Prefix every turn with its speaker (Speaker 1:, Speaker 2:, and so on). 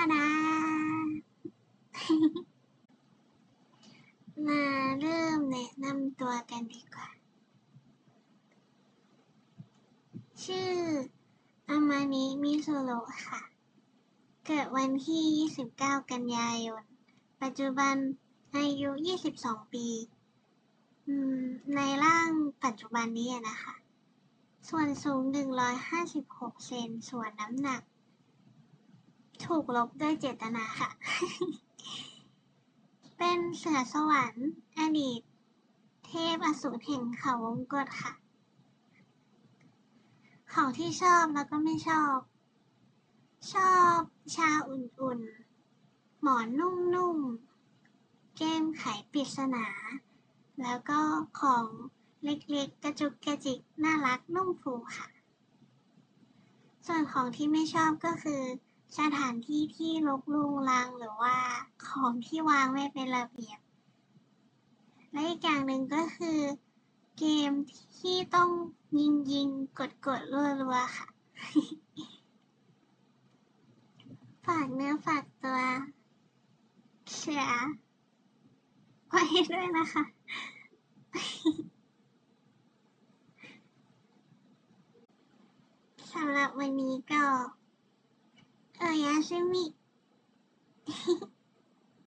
Speaker 1: ทาดามาเริ่มแนะนำตัวกันดีกว่า ชื่ออามานิมิโซโรค่ะ เกิดวันที่ 29 กันยายน ปัจจุบันอายุ 22 ปีอืมในร่างปัจจุบันนี้นะคะ ส่วนสูง 156 เซน ส่วนน้ำหนัก ถูกลบด้วยเจตนาค่ะ เป็นเสือสวรรค์อดีต เทพอสูรแห่งเขาวงกตค่ะ ของที่ชอบแล้วก็ไม่ชอบ ชอบชาอุ่นๆ หมอนนุ่มๆ เกมไขปริศนา แล้วก็ของเล็กๆ กระจุกกระจิก น่ารักนุ่มฟูค่ะ ส่วนของที่ไม่ชอบก็คือ สถานที่ที่รกรุงรังหรือว่าของที่วางไม่เป็นระเบียบ และอีกอย่างหนึ่งก็คือ เกมที่ต้องยิงยิงกดกดรัวรัวค่ะ ฝากเนื้อฝากตัวเชียร์ไว้ด้วยนะคะ สำหรับวันนี้ก็ เออยาซึมิ